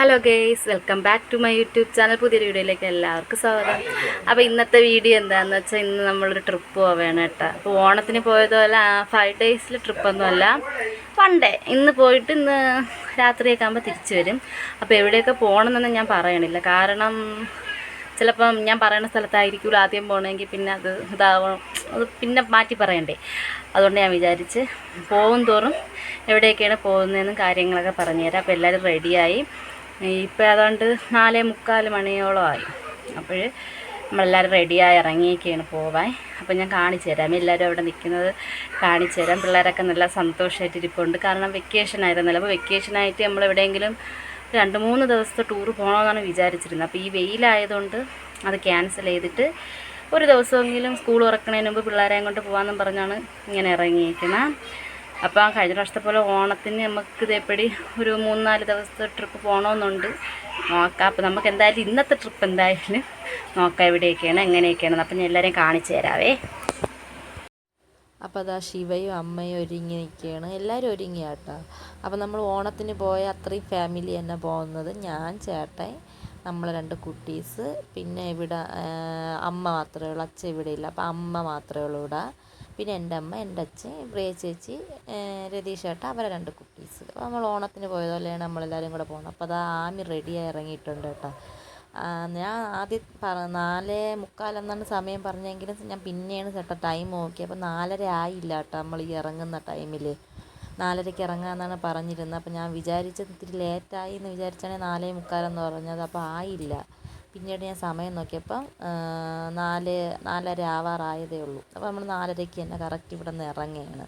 Hello guys welcome back to my YouTube channel പുതിയ വീഡിയോയിലേക്ക് എല്ലാവർക്കും സ്വാഗതം. അപ്പോൾ ഇന്നത്തെ വീഡിയോ എന്താണെന്ന് വെച്ചാൽ ഇന്ന് നമ്മളൊരു ട്രിപ്പ് പോവുകയാണ് കേട്ടോ. അപ്പോൾ ഓണത്തിന് പോയതുപോലെ ഫൈവ് ഡേയ്സിൽ ട്രിപ്പൊന്നുമല്ല വൺ ഡേ ഇന്ന് പോയിട്ട് ഇന്ന് രാത്രിയൊക്കെ ആകുമ്പോൾ തിരിച്ചു വരും. അപ്പോൾ എവിടെയൊക്കെ പോകണമെന്നൊന്നും ഞാൻ പറയണില്ല. കാരണം ചിലപ്പം ഞാൻ പറയുന്ന സ്ഥലത്തായിരിക്കുമല്ലോ ആദ്യം പോകണമെങ്കിൽ പിന്നെ അത് ഇതാവണം. അത് പിന്നെ മാറ്റി പറയണ്ടേ. അതുകൊണ്ട് ഞാൻ വിചാരിച്ച് പോകും തോറും എവിടെയൊക്കെയാണ് പോകുന്നതെന്നും കാര്യങ്ങളൊക്കെ പറഞ്ഞുതരാം. അപ്പോൾ എല്ലാവരും റെഡിയായി ഇപ്പോൾ ഏതാണ്ട് നാലേ മുക്കാൽ മണിയോളമായി അപ്പോൾ നമ്മളെല്ലാവരും റെഡിയായി ഇറങ്ങിയൊക്കെയാണ് പോവാൻ. അപ്പോൾ ഞാൻ കാണിച്ചു തരാം. എല്ലാവരും അവിടെ നിൽക്കുന്നത് കാണിച്ചു തരാം. പിള്ളേരൊക്കെ നല്ല സന്തോഷമായിട്ട് ഇരിപ്പുണ്ട്. കാരണം വെക്കേഷൻ ആയിരുന്നല്ലോ. അപ്പോൾ വെക്കേഷനായിട്ട് നമ്മൾ എവിടെയെങ്കിലും രണ്ട് മൂന്ന് ദിവസത്തെ ടൂർ പോകണമെന്നാണ് വിചാരിച്ചിരുന്നത്. അപ്പോൾ ഈ വെയിലായതുകൊണ്ട് അത് ക്യാൻസൽ ചെയ്തിട്ട് ഒരു ദിവസമെങ്കിലും സ്കൂൾ തുറക്കണതിന് മുമ്പ് പിള്ളേരെയും കൊണ്ട് പോകാമെന്നും പറഞ്ഞാണ് ഇങ്ങനെ ഇറങ്ങിയിരിക്കുന്നത് അപ്പോൾ കഴിഞ്ഞ പ്രാവശ്യത്തെ പോലെ ഓണത്തിന് നമുക്ക് ഇതേപ്പടി ഒരു മൂന്ന് നാല് ദിവസത്തെ ട്രിപ്പ് പോകണമെന്നുണ്ട് നോക്കാം. അപ്പോൾ നമുക്ക് എന്തായാലും ഇന്നത്തെ ട്രിപ്പ് എന്തായാലും നോക്കാം എവിടെയൊക്കെയാണ് എങ്ങനെയൊക്കെയാണ് അപ്പം ഞാൻ എല്ലാവരെയും കാണിച്ചു തരാവേ. അപ്പോൾ അതാ ശിവയും അമ്മയും ഒരുങ്ങി നിൽക്കുകയാണ്. എല്ലാവരും ഒരുങ്ങിയ കേട്ടോ. അപ്പോൾ നമ്മൾ ഓണത്തിന് പോയ അത്രയും ഫാമിലി തന്നെ പോകുന്നത് ഞാൻ ചേട്ടൻ നമ്മളെ രണ്ട് കുട്ടീസ്. പിന്നെ ഇവിടെ അമ്മ മാത്രമേ ഉള്ളൂ. അച്ഛൻ ഇവിടെ ഇല്ല. അപ്പോൾ അമ്മ മാത്രമേ ഉള്ളൂ ഇവിടെ. പിന്നെ എന്റെ അമ്മ എന്റെ അച്ഛൻ പ്രിയ ചേച്ചി രതീഷ് അവരെ രണ്ട് കുട്ടീസ്. അപ്പോൾ നമ്മൾ ഓണത്തിന് പോയതുപോലെയാണ് നമ്മളെല്ലാവരും കൂടെ പോകുന്നത് അപ്പോൾ അതാ ആമി റെഡിയായി ഇറങ്ങിയിട്ടുണ്ട് കേട്ടോ. ഞാൻ ആദ്യം പറ നാലേ മുക്കാലെന്നാണ് സമയം പറഞ്ഞെങ്കിലും ഞാൻ പിന്നെയാണ് ചേട്ടാ ടൈം നോക്കി അപ്പോൾ നാലര ആയില്ല കേട്ടോ നമ്മൾ ഈ ഇറങ്ങുന്ന ടൈമിൽ നാലരയ്ക്ക് ഇറങ്ങാമെന്നാണ് പറഞ്ഞിരുന്നത്. അപ്പോൾ ഞാൻ വിചാരിച്ചത് ഇത്തിരി ലേറ്റായി എന്ന് വിചാരിച്ചാണ് നാലേ മുക്കാലെന്ന് പറഞ്ഞത്. അപ്പോൾ ആയില്ല. പിന്നീട് ഞാൻ സമയം നോക്കിയപ്പം നാല് നാലര ആവാറായതേ ഉള്ളൂ. അപ്പോൾ നമ്മൾ നാലരയ്ക്ക് തന്നെ കറക്റ്റ് ഇവിടെ നിന്ന് ഇറങ്ങുകയാണ്.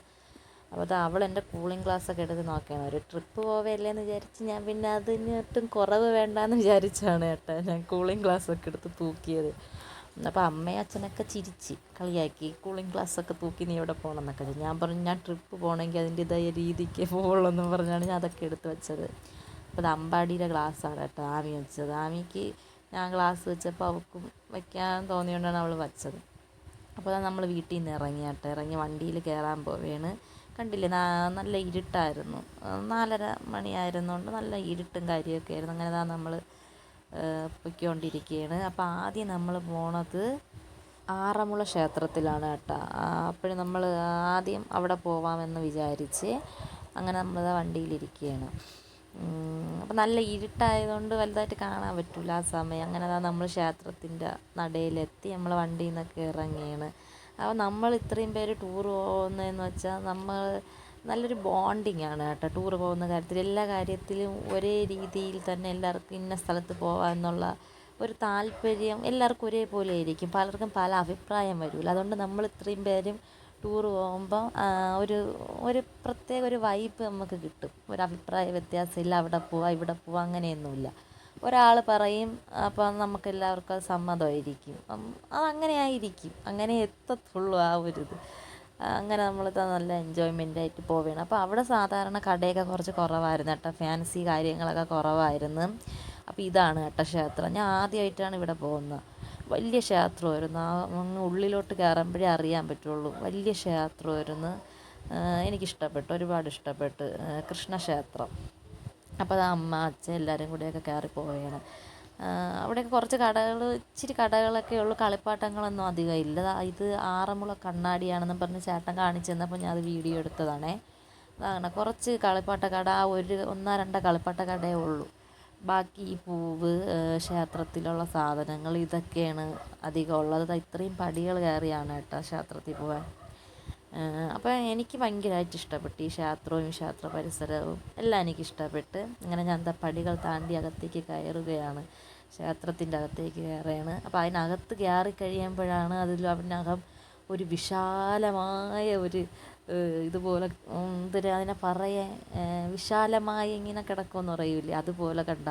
അപ്പോൾ അത് അവൾ എന്റെ കൂളിംഗ് ഒക്കെ എടുത്ത് നോക്കുകയാണ്. ഒരു ട്രിപ്പ് പോവല്ലേ എന്ന് വിചാരിച്ച് ഞാൻ പിന്നെ അതിന് ഒട്ടും കുറവ് വേണ്ടാന്ന് വിചാരിച്ചാണ് കേട്ടോ ഞാൻ കൂളിംഗ് ഒക്കെ എടുത്ത് തൂക്കിയത്. അപ്പോൾ അമ്മയും അച്ഛനൊക്കെ ചിരിച്ച് കളിയാക്കി കൂളിംഗ് ഒക്കെ തൂക്കി നീ എവിടെ പോകണം എന്നൊക്കെ ഞാൻ പറഞ്ഞു ഞാൻ ട്രിപ്പ് പോകണമെങ്കിൽ അതിന്റെതായ രീതിക്ക് പോകുള്ളൂ എന്ന് പറഞ്ഞാണ് ഞാൻ അതൊക്കെ എടുത്ത് വെച്ചത്. അപ്പോൾ അത് അമ്പാടിയുടെ ഗ്ലാസ്സാണ് കേട്ടോ ആമി വെച്ചത്. ആമിക്ക് ഞാൻ ഗ്ലാസ് വെച്ചപ്പോൾ അവൾക്കും വയ്ക്കാൻ തോന്നിയോണ്ടാണ് അവൾ വെച്ചത്. അപ്പോൾ നമ്മൾ വീട്ടിൽ നിന്ന് ഇറങ്ങി കേട്ടോ. ഇറങ്ങി വണ്ടിയിൽ കയറാൻ പോവുകയാണ്. കണ്ടില്ലേ? നല്ല ഇരുട്ടായിരുന്നു. നാലര മണിയായിരുന്നുകൊണ്ട് നല്ല ഇരുട്ടും കാര്യമൊക്കെ ആയിരുന്നു. അങ്ങനെ താ നമ്മൾ പൊയ്ക്കൊണ്ടിരിക്കുകയാണ്. അപ്പോൾ ആദ്യം നമ്മൾ പോണത് ആറന്മുള ക്ഷേത്രത്തിലാണ് കേട്ടോ. അപ്പോഴും നമ്മൾ ആദ്യം അവിടെ പോവാമെന്ന് വിചാരിച്ച് അങ്ങനെ നമ്മൾ വണ്ടിയിലിരിക്കുകയാണ് അപ്പം നല്ല ഇരുട്ടായതുകൊണ്ട് വലുതായിട്ട് കാണാൻ പറ്റില്ല ആ സമയം. അങ്ങനെ അതാ നമ്മൾ ക്ഷേത്രത്തിന്റെ നടയിലെത്തി നമ്മൾ വണ്ടിയിൽ നിന്നൊക്കെ ഇറങ്ങിയാണ്. അപ്പോൾ നമ്മൾ ഇത്രയും പേര് ടൂർ പോകുന്നതെന്ന് വെച്ചാൽ നമ്മൾ നല്ലൊരു ബോണ്ടിങ് ആണ് കേട്ടോ ടൂർ പോകുന്ന കാര്യത്തിൽ. എല്ലാ കാര്യത്തിലും ഒരേ രീതിയിൽ തന്നെ എല്ലാവർക്കും ഇന്ന സ്ഥലത്ത് പോകാമെന്നുള്ള ഒരു താല്പര്യം എല്ലാവർക്കും ഒരേപോലെ ആയിരിക്കും. പലർക്കും പല അഭിപ്രായം വരില്ല അതുകൊണ്ട് നമ്മൾ ഇത്രയും പേരും ടൂർ പോകുമ്പോൾ ഒരു ഒരു പ്രത്യേക ഒരു വൈബ് നമുക്ക് കിട്ടും. ഒരു അഭിപ്രായ വ്യത്യാസമില്ല അവിടെ പോവാം ഇവിടെ പോവാം അങ്ങനെയൊന്നുമില്ല. ഒരാൾ പറയും അപ്പോൾ നമുക്ക് എല്ലാവർക്കും അത് സമ്മതമായിരിക്കും. അത് അങ്ങനെ ആയിരിക്കും. അങ്ങനെ എത്തത്തുള്ളൂ ആ ഒരു ഇത്. അങ്ങനെ നമ്മൾ നല്ല എൻജോയ്മെന്റ് ആയിട്ട് പോവുകയാണ് അപ്പോൾ അവിടെ സാധാരണ കടയൊക്കെ കുറച്ച് കുറവായിരുന്നു കേട്ടോ. ഫാൻസി കാര്യങ്ങളൊക്കെ കുറവായിരുന്നു. അപ്പോൾ ഇതാണ് കേട്ടോ ക്ഷേത്രം. ഞാൻ ആദ്യമായിട്ടാണ് ഇവിടെ പോകുന്നത്. വലിയ ക്ഷേത്രമായിരുന്നു ആ അങ്ങ് ഉള്ളിലോട്ട് കയറുമ്പോഴേ അറിയാൻ പറ്റുള്ളൂ. വലിയ ക്ഷേത്രമായിരുന്നു എനിക്കിഷ്ടപ്പെട്ടു. ഒരുപാട് ഇഷ്ടപ്പെട്ടു. കൃഷ്ണക്ഷേത്രം. അപ്പോൾ അത് അമ്മ അച്ഛൻ എല്ലാവരും കൂടെയൊക്കെ കയറി പോവുകയാണ്. അവിടെയൊക്കെ കുറച്ച് കടകൾ ഇച്ചിരി കടകളൊക്കെ ഉള്ളു. കളിപ്പാട്ടങ്ങളൊന്നും അധികം ഇല്ല. ഇത് ആറന്മുള കണ്ണാടിയാണെന്ന് പറഞ്ഞ് ചേട്ടൻ കാണിച്ചു തന്നപ്പോൾ ഞാൻ അത് വീഡിയോ എടുത്തതാണേ. അതാണ്. കുറച്ച് കളിപ്പാട്ട കട ആ ഒരു ഒന്നോ രണ്ടോ കളിപ്പാട്ട കടയേ ഉള്ളൂ. ബാക്കി ഈ പൂവ് ക്ഷേത്രത്തിലുള്ള സാധനങ്ങൾ ഇതൊക്കെയാണ് അധികം ഉള്ളത്. ഇത്രയും പടികൾ കയറിയാണ് കേട്ടോ ക്ഷേത്രത്തിൽ പോകാൻ. അപ്പോൾ എനിക്ക് ഭയങ്കരമായിട്ട് ഇഷ്ടപ്പെട്ടു ഈ ക്ഷേത്രവും ക്ഷേത്ര പരിസരവും. എല്ലാം എനിക്ക് ഇഷ്ടപ്പെട്ട് അങ്ങനെ ഞാൻ എന്താ പടികൾ താണ്ടി അകത്തേക്ക് കയറുകയാണ്. ക്ഷേത്രത്തിന്റെ അകത്തേക്ക് കയറുകയാണ്. അപ്പോൾ അതിനകത്ത് കയറി കഴിയുമ്പോഴാണ് അതിലും അതിനകം ഒരു വിശാലമായ ഒരു ഇതുപോലെ എന്തിനാ അതിനെ പറയാൻ വിശാലമായി ഇങ്ങനെ കിടക്കുമെന്ന് പറയൂലേ? അതുപോലെ കണ്ട.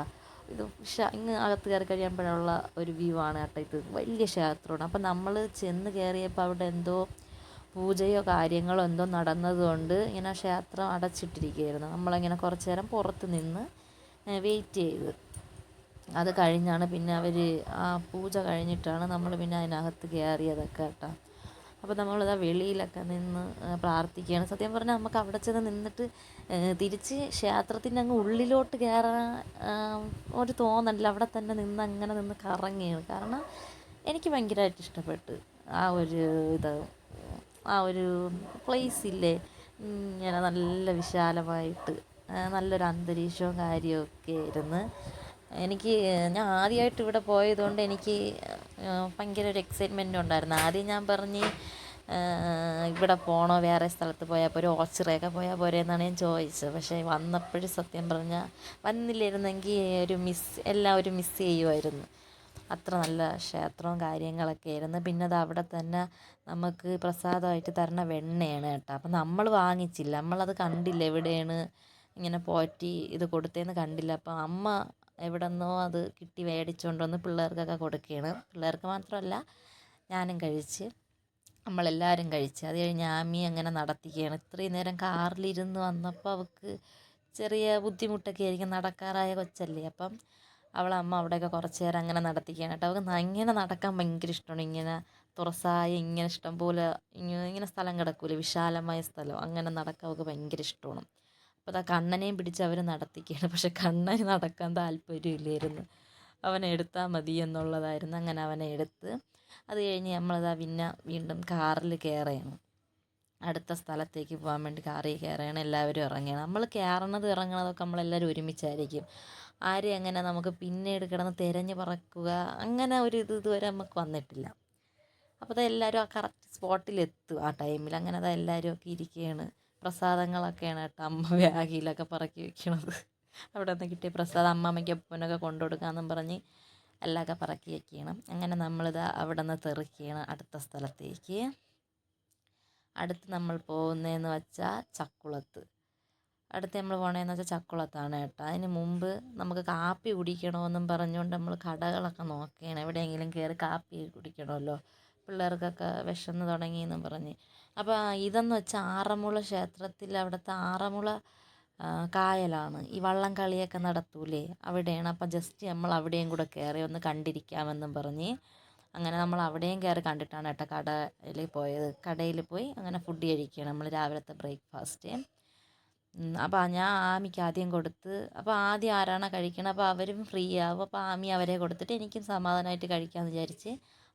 ഇത് വിശാ ഇങ്ങ് അകത്ത് കയറി കഴിയുമ്പോഴുള്ള ഒരു വ്യൂ ആണ് കേട്ടോ ഇത്. വലിയ ക്ഷേത്രമാണ്. അപ്പം നമ്മൾ ചെന്ന് കയറിയപ്പോൾ അവിടെ എന്തോ പൂജയോ കാര്യങ്ങളോ എന്തോ നടന്നതുകൊണ്ട് ഇങ്ങനെ ക്ഷേത്രം അടച്ചിട്ടിരിക്കുകയായിരുന്നു. നമ്മളിങ്ങനെ കുറച്ച് നേരം പുറത്ത് നിന്ന് വെയിറ്റ് ചെയ്ത്. അത് കഴിഞ്ഞാണ് പിന്നെ അവർ ആ പൂജ കഴിഞ്ഞിട്ടാണ് നമ്മൾ പിന്നെ അതിനകത്ത് കയറിയതൊക്കെ കേട്ടോ. അപ്പോൾ നമ്മളിതാ വെളിയിലൊക്കെ നിന്ന് പ്രാർത്ഥിക്കുകയാണ്. സത്യം പറഞ്ഞാൽ നമുക്ക് അവിടെ ചെന്ന് നിന്നിട്ട് തിരിച്ച് ക്ഷേത്രത്തിന്റെ അങ്ങ് ഉള്ളിലോട്ട് കയറാൻ ഒരു തോന്നല്ല അവിടെ തന്നെ നിന്ന് അങ്ങനെ നിന്ന് കറങ്ങിയാണ് കാരണം എനിക്ക് ഭയങ്കരമായിട്ട് ഇഷ്ടപ്പെട്ടു ആ ഒരു ഇത്. ആ ഒരു പ്ലേസ് ഇല്ലേ? ഇങ്ങനെ നല്ല വിശാലമായിട്ട് നല്ലൊരു അന്തരീക്ഷവും കാര്യമൊക്കെ ഇരുന്ന് എനിക്ക് ഞാൻ ആദ്യമായിട്ട് ഇവിടെ പോയതുകൊണ്ട് എനിക്ക് ഭയങ്കര ഒരു എക്സൈറ്റ്മെന്റ് ഉണ്ടായിരുന്നു. ആദ്യം ഞാൻ പറഞ്ഞ് ഇവിടെ പോകണോ വേറെ സ്ഥലത്ത് പോയാൽ പോരെ ഓച്ചിറയൊക്കെ പോയാൽ പോരെ എന്നാണ് ഞാൻ ചോദിച്ചത്. പക്ഷേ വന്നപ്പോഴും സത്യം പറഞ്ഞാൽ വന്നില്ലായിരുന്നെങ്കിൽ ഒരു മിസ് എല്ലാം ഒരു മിസ് ചെയ്യുമായിരുന്നു. അത്ര നല്ല ക്ഷേത്രവും കാര്യങ്ങളൊക്കെ ആയിരുന്നു. പിന്നെ അത് അവിടെ തന്നെ നമുക്ക് പ്രസാദമായിട്ട് തരണ വെണ്ണയാണ് കേട്ടോ. അപ്പം നമ്മൾ വാങ്ങിച്ചില്ല. നമ്മളത് കണ്ടില്ല എവിടെയാണ് ഇങ്ങനെ പോറ്റി ഇത് കൊടുത്തേന്ന് കണ്ടില്ല. അപ്പം അമ്മ എവിടെ നിന്നോ അത് കിട്ടി മേടിച്ചുകൊണ്ട് വന്ന് പിള്ളേർക്കൊക്കെ കൊടുക്കുകയാണ് പിള്ളേർക്ക് മാത്രമല്ല ഞാനും കഴിച്ച് നമ്മളെല്ലാവരും കഴിച്ച്. അത് കഴിഞ്ഞ് ആമി അങ്ങനെ നടത്തിക്കുകയാണ്. ഇത്രയും നേരം കാറിലിരുന്ന് വന്നപ്പോൾ അവൾക്ക് ചെറിയ ബുദ്ധിമുട്ടൊക്കെ ആയിരിക്കും. നടക്കാറായ കൊച്ചല്ലേ. അപ്പം അവളെ അമ്മ അവിടെയൊക്കെ കുറച്ച് നേരം അങ്ങനെ നടത്തിക്കുകയാണ് കേട്ടോ. അവൾക്ക് ഇങ്ങനെ നടക്കാൻ ഭയങ്കര ഇഷ്ടമാണ്. ഇങ്ങനെ തുറസായ ഇങ്ങനെ ഇഷ്ടം പോലെ ഇങ്ങനെ സ്ഥലം കിടക്കൂലേ. വിശാലമായ സ്ഥലം. അങ്ങനെ നടക്കാൻ അവൾക്ക് ഭയങ്കര ഇഷ്ടമാണ്. അപ്പോൾ അതാ കണ്ണനെയും പിടിച്ച് അവർ നടത്തിക്കുകയാണ്. പക്ഷെ കണ്ണന് നടക്കാൻ താല്പര്യമില്ലായിരുന്നു. അവനെ എടുത്താൽ മതി എന്നുള്ളതായിരുന്നു. അങ്ങനെ അവനെ എടുത്ത് അത് കഴിഞ്ഞ് നമ്മളതാ പിന്നെ വീണ്ടും കാറിൽ കയറുകയാണ്. അടുത്ത സ്ഥലത്തേക്ക് പോകാൻ വേണ്ടി കാറിൽ കയറുകയാണ്. എല്ലാവരും ഇറങ്ങുകയാണ്. നമ്മൾ കയറണത് ഇറങ്ങണതൊക്കെ നമ്മളെല്ലാവരും ഒരുമിച്ചായിരിക്കും. ആരെയും അങ്ങനെ നമുക്ക് പിന്നീട് കിടന്ന് തിരഞ്ഞ് പറക്കുക അങ്ങനെ ഒരു ഇത് ഇതുവരെ നമുക്ക് വന്നിട്ടില്ല. അപ്പോൾ അത് എല്ലാവരും ആ കറക്റ്റ് സ്പോട്ടിലെത്തും ആ ടൈമിൽ അങ്ങനെ അത് എല്ലാവരും ഒക്കെ ഇരിക്കുകയാണ്. പ്രസാദങ്ങളൊക്കെയാണ് കേട്ടോ അമ്മ ബാഗിലൊക്കെ പറക്കി വെക്കണത്. അവിടെ നിന്ന് കിട്ടിയ പ്രസാദം അമ്മമ്മയ്ക്ക് അപ്പനൊക്കെ കൊണ്ടു കൊടുക്കാമെന്നും പറഞ്ഞ് എല്ലാമൊക്കെ പറക്കി വെക്കണം. അങ്ങനെ നമ്മളിത് അവിടെ നിന്ന് തെറിക്കുകയാണ് അടുത്ത സ്ഥലത്തേക്ക്. അടുത്ത് നമ്മൾ പോകുന്നതെന്ന് വെച്ചാൽ ചക്കുളത്ത്. അടുത്ത് നമ്മൾ പോണതെന്ന് വെച്ചാൽ ചക്കുളത്താണ് കേട്ടോ. അതിന് മുമ്പ് നമുക്ക് കാപ്പി കുടിക്കണമെന്നും പറഞ്ഞുകൊണ്ട് നമ്മൾ കടകളൊക്കെ നോക്കുകയാണ്. എവിടെയെങ്കിലും കയറി കാപ്പി കുടിക്കണമല്ലോ. പിള്ളേർക്കൊക്കെ വിശന്ന് തുടങ്ങിയെന്നും പറഞ്ഞ്. അപ്പോൾ ഇതെന്ന് വെച്ചാൽ ആറന്മുള ക്ഷേത്രത്തിൽ അവിടുത്തെ ആറന്മുള കായലാണ്. ഈ വള്ളം കളിയൊക്കെ നടത്തൂലേ? അവിടെയാണ്. അപ്പം ജസ്റ്റ് നമ്മൾ അവിടെയും കൂടെ കയറി ഒന്ന് കണ്ടിരിക്കാമെന്നും പറഞ്ഞ് അങ്ങനെ നമ്മൾ അവിടെയും കയറി കണ്ടിട്ടാണ് കേട്ടോ കടയിൽ പോയത്. കടയിൽ പോയി അങ്ങനെ ഫുഡ് കഴിക്കുകയാണ് നമ്മൾ രാവിലത്തെ ബ്രേക്ക്ഫാസ്റ്റ് അപ്പോൾ ഞാൻ ആമിക്ക് ആദ്യം കൊടുത്ത് അപ്പോൾ ആദ്യം ആരാണോ കഴിക്കണം? അപ്പോൾ അവരും ഫ്രീ ആവും. അപ്പോൾ ആമി അവരെ കൊടുത്തിട്ട് എനിക്കും സമാധാനമായിട്ട് കഴിക്കാമെന്ന് വിചാരിച്ച്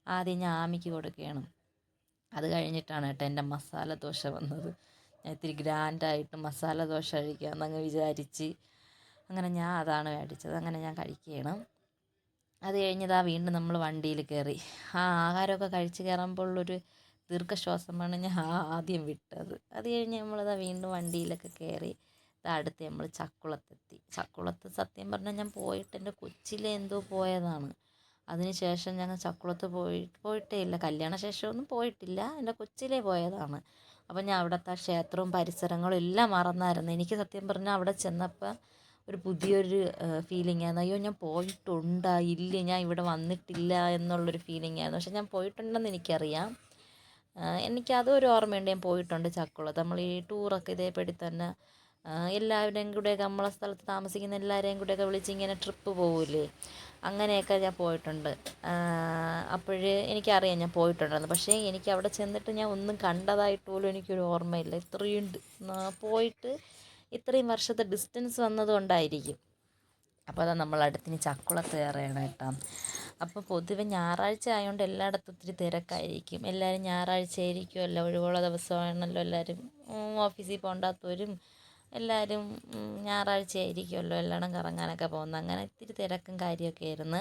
ആദ്യം ഞാൻ ആമിക്ക് കൊടുക്കുകയാണ്. അത് കഴിഞ്ഞിട്ടാണ് കേട്ടോ എന്റെ മസാല ദോശ വന്നത്. ഞാൻ ഇത്തിരി ഗ്രാൻഡായിട്ട് മസാല ദോശ കഴിക്കാമെന്നങ്ങ് വിചാരിച്ച് അങ്ങനെ ഞാൻ അതാണ് മേടിച്ചത്. അങ്ങനെ ഞാൻ കഴിക്കുകയാണ്. അത് കഴിഞ്ഞതാ വീണ്ടും നമ്മൾ വണ്ടിയിൽ കയറി. ആ ആഹാരമൊക്കെ കഴിച്ച് കയറുമ്പോൾ ഉള്ളൊരു ദീർഘശ്വാസമാണ് ഞാൻ ആദ്യം വിട്ടത്. അത് കഴിഞ്ഞ് നമ്മളിതാ വീണ്ടും വണ്ടിയിലൊക്കെ കയറി അടുത്ത് നമ്മൾ ചക്കുളത്തെത്തി. ചക്കുളത്ത് സത്യം പറഞ്ഞാൽ ഞാൻ പോയിട്ട് എന്റെ കൊച്ചിലെ എന്തോ പോയതാണ്. അതിന് ശേഷം ഞങ്ങൾ ചക്കുളത്ത് പോയി പോയിട്ടേ ഇല്ല. കല്യാണ ശേഷമൊന്നും പോയിട്ടില്ല. എന്റെ കൊച്ചിലേ പോയതാണ്. അപ്പം ഞാൻ അവിടുത്തെ ക്ഷേത്രവും പരിസരങ്ങളും എല്ലാം മറന്നായിരുന്നു. എനിക്ക് സത്യം പറഞ്ഞാൽ അവിടെ ചെന്നപ്പോൾ ഒരു പുതിയൊരു ഫീലിംഗ് ആയിരുന്നു. അയ്യോ ഞാൻ പോയിട്ടുണ്ടാ? ഇല്ല ഞാൻ ഇവിടെ വന്നിട്ടില്ല എന്നുള്ളൊരു ഫീലിംഗ് ആയിരുന്നു. പക്ഷെ ഞാൻ പോയിട്ടുണ്ടെന്ന് എനിക്കറിയാം. എനിക്കതും ഒരു ഓർമ്മയുണ്ട്. ഞാൻ പോയിട്ടുണ്ട് ചക്കുളത്ത്. നമ്മൾ ഈ ടൂറൊക്കെ ഇതേപടി തന്നെ എല്ലാവരുടെയും കൂടെ നമ്മളെ സ്ഥലത്ത് താമസിക്കുന്ന എല്ലാവരെയും കൂടെയൊക്കെ വിളിച്ച് ഇങ്ങനെ ട്രിപ്പ് പോകില്ലേ അങ്ങനെയൊക്കെ ഞാൻ പോയിട്ടുണ്ട്. അപ്പോഴേ എനിക്കറിയാം ഞാൻ പോയിട്ടുണ്ടെന്ന് പക്ഷേ എനിക്ക് അവിടെ ചെന്നിട്ട് ഞാൻ ഒന്നും കണ്ടതായിട്ട് പോലും എനിക്കൊരു ഓർമ്മയില്ല. ഇത്രയും പോയിട്ട് ഇത്രയും വർഷത്തെ ഡിസ്റ്റൻസ് വന്നതുകൊണ്ടായിരിക്കും. അപ്പോൾ അതാ നമ്മൾ അടുത്തിന് ചക്കുളത്ത് കയറുകയാണ് കേട്ടോ. അപ്പോൾ പൊതുവെ ഞായറാഴ്ച ആയതുകൊണ്ട് എല്ലായിടത്തും ഒത്തിരി തിരക്കായിരിക്കും. എല്ലാവരും ഞായറാഴ്ച ആയിരിക്കുമല്ലോ ഒഴിവുള്ള ദിവസമാണല്ലോ എല്ലാവരും ഓഫീസിൽ പോകാത്തവരും എല്ലാവരും ഞായറാഴ്ച ആയിരിക്കുമല്ലോ എല്ലായിടം കറങ്ങാനൊക്കെ പോകുന്നത്. അങ്ങനെ ഇത്തിരി തിരക്കും കാര്യമൊക്കെ ആയിരുന്നു.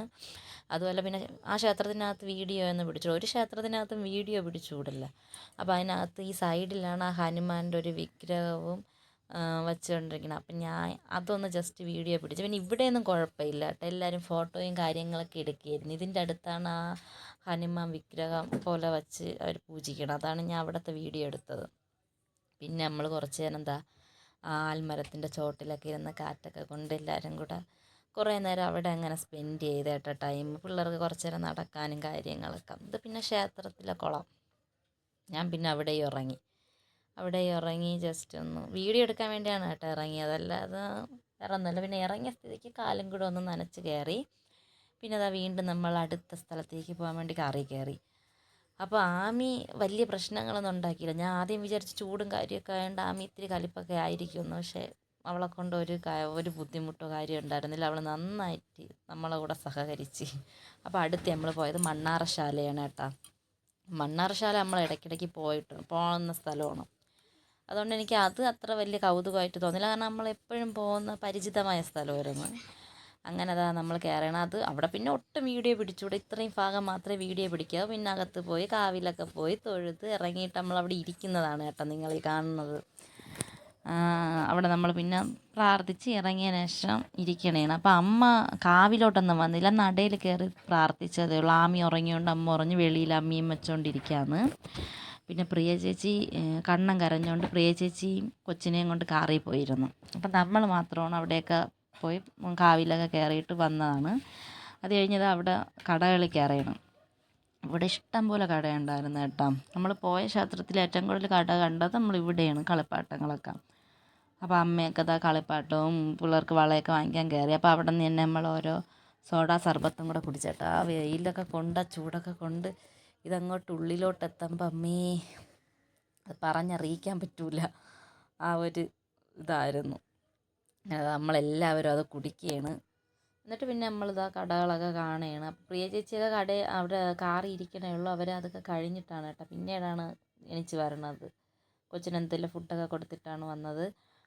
അതുപോലെ പിന്നെ ആ ക്ഷേത്രത്തിനകത്ത് വീഡിയോ ഒന്നും പിടിച്ചു ഒരു ക്ഷേത്രത്തിനകത്തും വീഡിയോ പിടിച്ചുകൂടില്ല അപ്പോൾ അതിനകത്ത് ഈ സൈഡിലാണ് ആ ഹനുമാന്റെ ഒരു വിഗ്രഹവും ആ, വെച്ചുകൊണ്ടിരിക്കുന്നത്. അപ്പം ഞാൻ അതൊന്ന് ജസ്റ്റ് വീഡിയോ പിടിച്ചു. പിന്നെ ഇവിടെയൊന്നും കുഴപ്പമില്ല കേട്ടോ. എല്ലാവരും ഫോട്ടോയും കാര്യങ്ങളൊക്കെ എടുക്കുകയായിരുന്നു. ഇതിന്റെ അടുത്താണ് ആ ഹനുമാൻ വിഗ്രഹം പോലെ വച്ച് അവർ പൂജിക്കണം. അതാണ് ഞാൻ അവിടുത്തെ വീഡിയോ എടുത്തത്. പിന്നെ നമ്മൾ കുറച്ച് നേരം എന്താ ആൽമരത്തിന്റെ ചോട്ടിലൊക്കെ ഇരുന്ന് കാറ്റൊക്കെ കൊണ്ട് എല്ലാവരും കൂടെ കുറേ നേരം അവിടെ അങ്ങനെ സ്പെൻഡ് ചെയ്ത് കേട്ടോ ടൈം പിള്ളേർക്ക് കുറച്ച് നേരം നടക്കാനും കാര്യങ്ങളൊക്കെ. ഇത് പിന്നെ ക്ഷേത്രത്തിലെ കുളം. ഞാൻ പിന്നെ അവിടെ ഇറങ്ങി അവിടെ ഇറങ്ങി ജസ്റ്റ് ഒന്ന് വീഡിയോ എടുക്കാൻ വേണ്ടിയാണ് കേട്ടോ ഇറങ്ങിയത്. അല്ലാതെ വേറെ ഒന്നുമല്ല. പിന്നെ ഇറങ്ങിയ സ്ഥിതിക്ക് കാലും കൂടെ ഒന്ന് നനച്ച് കയറി. പിന്നെ അതാ വീണ്ടും നമ്മൾ അടുത്ത സ്ഥലത്തേക്ക് പോകാൻ വേണ്ടി കാറി കയറി. അപ്പോൾ ആമി വലിയ പ്രശ്നങ്ങളൊന്നും ഉണ്ടാക്കിയില്ല. ഞാൻ ആദ്യം വിചാരിച്ച് ചൂടും കാര്യമൊക്കെ ആയതുകൊണ്ട് ആമി ഇത്തിരി കലിപ്പൊക്കെ ആയിരിക്കുമെന്ന്. പക്ഷേ അവളെ കൊണ്ട് ഒരു ഒരു ബുദ്ധിമുട്ടോ കാര്യം ഉണ്ടായിരുന്നില്ല. അവൾ നന്നായിട്ട് നമ്മളെ കൂടെ സഹകരിച്ച്. അപ്പോൾ അടുത്ത് നമ്മൾ പോയത് മണ്ണാറശാലയാണ് കേട്ടോ. മണ്ണാറശാല നമ്മൾ ഇടയ്ക്കിടയ്ക്ക് പോയിട്ട് പോകുന്ന സ്ഥലമാണ്. അതുകൊണ്ട് എനിക്ക് അത് അത്ര വലിയ കൗതുകമായിട്ട് തോന്നില്ല. കാരണം നമ്മൾ എപ്പോഴും പോകുന്ന പരിചിതമായ സ്ഥലമായിരുന്നു. അങ്ങനെ അതാ നമ്മൾ കയറണത് അവിടെ പിന്നെ ഒട്ടും വീഡിയോ പിടിച്ചുകൂടെ ഇത്രയും ഭാഗം മാത്രമേ വീഡിയോ പിടിക്കാവൂ പിന്നെ അകത്ത് പോയി കാവിലൊക്കെ പോയി തൊഴുത് ഇറങ്ങിയിട്ട് നമ്മൾ അവിടെ ഇരിക്കുന്നതാണ് കേട്ടോ നിങ്ങൾ ഈ കാണുന്നത്. അവിടെ നമ്മൾ പിന്നെ പ്രാർത്ഥിച്ച് ഇറങ്ങിയ ശേഷം ഇരിക്കണേണ്. അപ്പം അമ്മ കാവിലോട്ടൊന്നും വന്നില്ല. നടയിൽ കയറി പ്രാർത്ഥിച്ചതേ ഉള്ളൂ. ആമി ഉറങ്ങിയോണ്ട് അമ്മ ഉറങ്ങി വെളിയിൽ അമ്മിയും വെച്ചോണ്ടിരിക്കുകയാണ് പിന്നെ പ്രിയ ചേച്ചി കണ്ണം കരഞ്ഞുകൊണ്ട് പ്രിയ ചേച്ചിയും കൊച്ചിനെയും കൊണ്ട് കാറിൽ പോയിരുന്നു. അപ്പം നമ്മൾ മാത്രമാണ് അവിടെയൊക്കെ പോയി. കാവിലൊക്കെ കയറിയിട്ട് വന്നതാണ്. അത് കഴിഞ്ഞത് അവിടെ കടകളിൽ കയറിയാണ്. ഇവിടെ ഇഷ്ടം പോലെ കടയുണ്ടായിരുന്നു കേട്ടോ. നമ്മൾ പോയ ക്ഷേത്രത്തിൽ ഏറ്റവും കൂടുതൽ കട കണ്ടത് നമ്മൾ ഇവിടെയാണ് കളിപ്പാട്ടങ്ങളൊക്കെ. അപ്പോൾ അമ്മയൊക്കെ ഇതാ കളിപ്പാട്ടവും പിള്ളേർക്ക് വളയൊക്കെ വാങ്ങിക്കാൻ കയറി. അപ്പോൾ അവിടെ നിന്ന് തന്നെ നമ്മൾ ഓരോ സോഡാ സർബത്തും കൂടെ കുടിച്ചേട്ടാ ആ വെയിലൊക്കെ കൊണ്ട് ആ ചൂടൊക്കെ കൊണ്ട് ഇതങ്ങോട്ട് ഉള്ളിലോട്ട് എത്തുമ്പോൾ അമ്മേ അത് പറഞ്ഞറിയിക്കാൻ പറ്റൂല. ആ ഒരു ഇതായിരുന്നു. നമ്മളെല്ലാവരും അത് കുടിക്കുകയാണ് എന്നിട്ട് പിന്നെ നമ്മളിതാ കടകളൊക്കെ കാണുകയാണ് അപ്പോൾ പ്രിയ ചേച്ചിയുടെ കട അവിടെ കാറി ഇരിക്കണേ ഉള്ളൂ. അവർ അതൊക്കെ കഴിഞ്ഞിട്ടാണ് കേട്ടോ. പിന്നീടാണ് എനിച്ച് വരണത്. കൊച്ചിനെന്തെല്ലാം ഫുഡൊക്കെ കൊടുത്തിട്ടാണ് വന്നത്.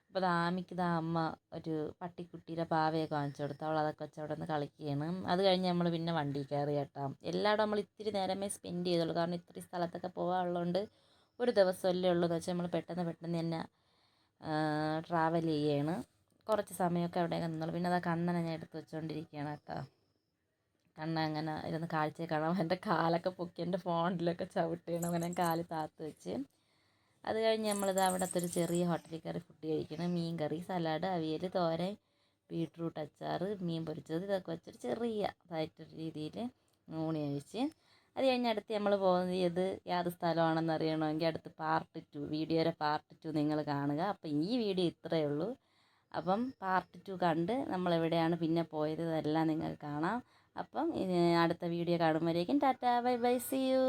അപ്പോൾ ആമിക്ക് ഇതാ അമ്മ ഒരു പട്ടിക്കുട്ടിയുടെ പാവയൊക്കെ വാങ്ങിച്ചു കൊടുത്തു അവൾ അതൊക്കെ വെച്ച് അവിടെ നിന്ന് കളിക്കുകയാണ് അത് കഴിഞ്ഞ് നമ്മൾ പിന്നെ വണ്ടി കയറി കേട്ടോ. എല്ലായിടും നമ്മൾ ഇത്തിരി നേരമേ സ്പെൻഡ് ചെയ്തുള്ളൂ. കാരണം ഇത്തിരി സ്ഥലത്തൊക്കെ പോകാനുള്ളതുകൊണ്ട് ഒരു ദിവസമല്ലേ ഉള്ളൂ. എന്ന് വെച്ചാൽ നമ്മൾ പെട്ടെന്ന് പെട്ടെന്ന് തന്നെ ട്രാവൽ ചെയ്യാണ്. കുറച്ച് സമയമൊക്കെ അവിടെയൊക്കെ നിന്നുള്ളൂ പിന്നെ അതാ കണ്ണനെ ഞാൻ എടുത്ത് വെച്ചുകൊണ്ടിരിക്കുകയാണ് കേട്ടോ. കണ്ണ അങ്ങനെ ഇരുന്ന് കാഴ്ചയെ കാണാം എന്റെ കാലൊക്കെ പൊക്കി എന്റെ ഫോണിലൊക്കെ ചവിട്ടിയാണ് അങ്ങനെ കാൽ താത്ത് വെച്ച്. അത് കഴിഞ്ഞ് നമ്മളിത് അവിടുത്തെ ഒരു ചെറിയ ഹോട്ടലിൽ കയറി ഫുഡ് കഴിക്കണം. മീൻ കറി സലാഡ് അവിയൽ തോരൻ ബീട്രൂട്ട് അച്ചാർ മീൻ പൊരിച്ചത് ഇതൊക്കെ വെച്ചിട്ട് ചെറിയ ഇതായിട്ടൊരു രീതിയിൽ ഊണി കഴിച്ച് അത് കഴിഞ്ഞ് അടുത്ത് നമ്മൾ പോകുന്നത് ഏത് ഏത് സ്ഥലമാണെന്ന് അറിയണമെങ്കിൽ അടുത്ത് പാർട്ട് ടു വീഡിയോയുടെ പാർട്ട് ടു നിങ്ങൾ കാണുക. അപ്പം ഈ വീഡിയോ ഇത്രയേ ഉള്ളൂ. അപ്പം പാർട്ട് ടു കണ്ട് നമ്മൾ എവിടെയാണ് പിന്നെ പോയത് ഇതെല്ലാം നിങ്ങൾക്ക് കാണാം. അപ്പം അടുത്ത video കാണുമ്പോഴേക്കും tata bye bye see you